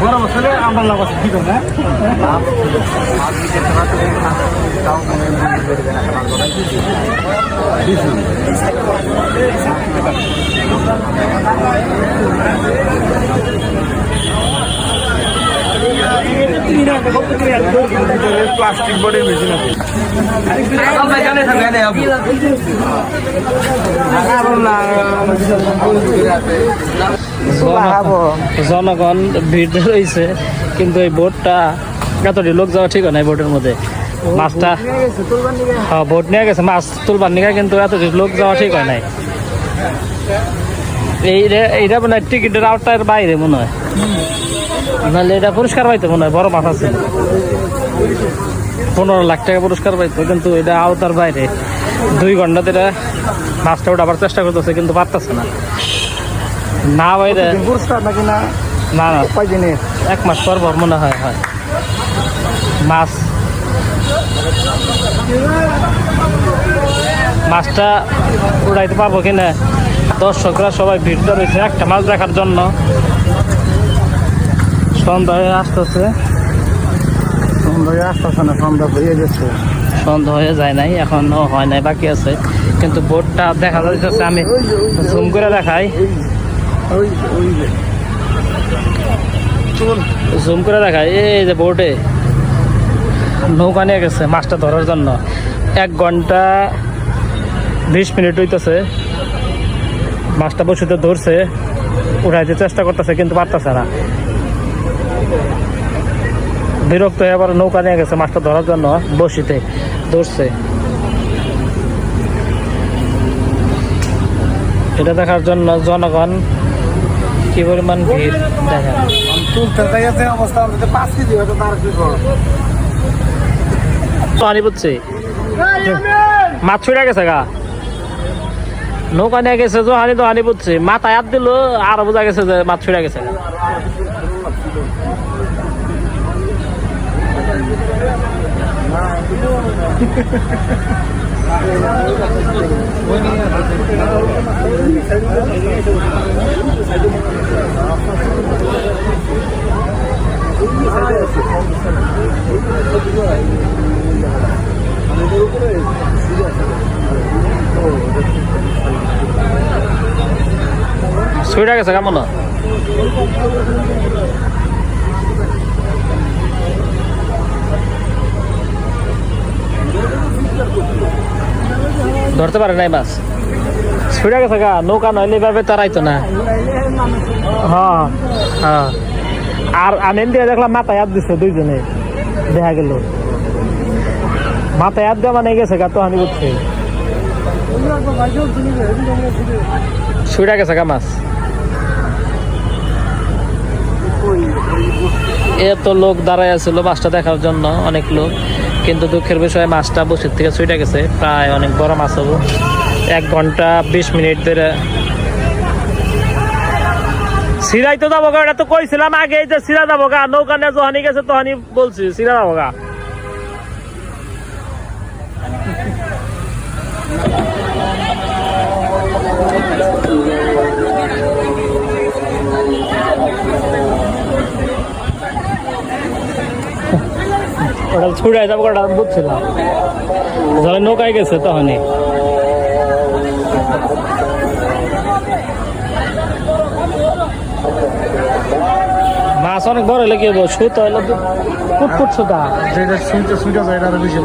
বড় বছরে আমরা লাভ আছে কি করবে প্লাস্টিক বডি মেশিন আছে জনগণ ভিড় রয়েছে, কিন্তু এই বোটটা এতটি লোক যাওয়া ঠিক হয় না এই বোটের মধ্যে। মাছটা হ্যাঁ বোট নিয়ে গেছে, মাছ তুলবার নিয়ে কিন্তু এতটি লোক যাওয়া ঠিক হয় নাই। এই রে- এইটা মনে হয় টিকিটের আউটটার বাইরে মনে হয়। নাহলে এটা পুরস্কার পাইতো মনে হয়, বড় মাছ আছে। পনেরো লাখ টাকা পুরস্কার পাইতো কিন্তু এটা আওতার বাইরে। দুই ঘন্টাতে এটা মাছটা উঠাবার চেষ্টা করতেছে কিন্তু পারতেছে না। না বাইরে পুরস্কার নাকি না? না না। এক মাস পর পর মনে হয় হয়। মাছ মাছটা উড়াইতে পারব কিনা? দর্শকরা সবাই ভিড় রয়েছে একটা মাছ দেখার জন্য। সন্ধ্যা হয়ে আসতেছে। সন্ধ্যা আসতেছে না হয়ে গেছে। সন্ধ্যা হয়ে যায় নাই, এখনও হয় নাই, বাকি আছে। কিন্তু বোটটা দেখা যাচ্ছে আমি জুম করে দেখাই। জুম করে দেখাই, এই যে বোটে নৌকা নিয়ে গেছে মাছটা ধরার জন্য। এক ঘণ্টা বিশ মিনিট হইতেছে। মাছটা বসিতে ধরছে উঠাইতে চেষ্টা করতেছে, কিন্তু পারতেছে না। বিরক্ত হয়ে আবার নৌকা নিয়ে গেছে, মাছটা ধরার জন্য বসিতে, ধরছে। এটা দেখার জন্য জনগণ কি পরিমাণ ভিড় পড়ছে। মাছ গেছে গা। গেছে মাথায় হাত দিল, আর বোঝা গেছে যে মাছ ছুড়ে গেছে গা। ছুড়ে গেছে কেমন ধরতে পারে নাই মাছ। ছুড়ে গেছে গা, নৌকা নইলে এভাবে তারাইতো না। হ্যাঁ হ্যাঁ। আর আমি দিয়ে দেখলাম মাথায় হাত দিচ্ছে দুইজনে, দেখা গেল। মাথায় হাত দেওয়া মানে গেছে গা, তো হানি করছে ছুড়ে গেছে গা মাছ। এত লোক দাঁড়ায় আছিল মাছটা দেখার জন্য অনেক লোক। কিন্তু দুঃখের বিষয়ে, মাছটা বসির থেকে ছুটে গেছে। প্রায় অনেক বড় মাছ হব। এক ঘণ্টা বিশ মিনিট ধরে। সিরাই তো যাব এটা তো কইছিলাম আগে যে সিরা যাব গা, নৌকা নিয়ে যখনই গেছে তখনই বলছি, সিরা যাব গা। ওটা ছুটে যাব ওটা বুঝছিলাম। জলে নৌকায় গেছে তখনই। মাছ অনেক বড় হলে কি হব সুতো হলে ফুটফুট সুতা। যেটা সুইটা শুনতে যায় আরও বেশি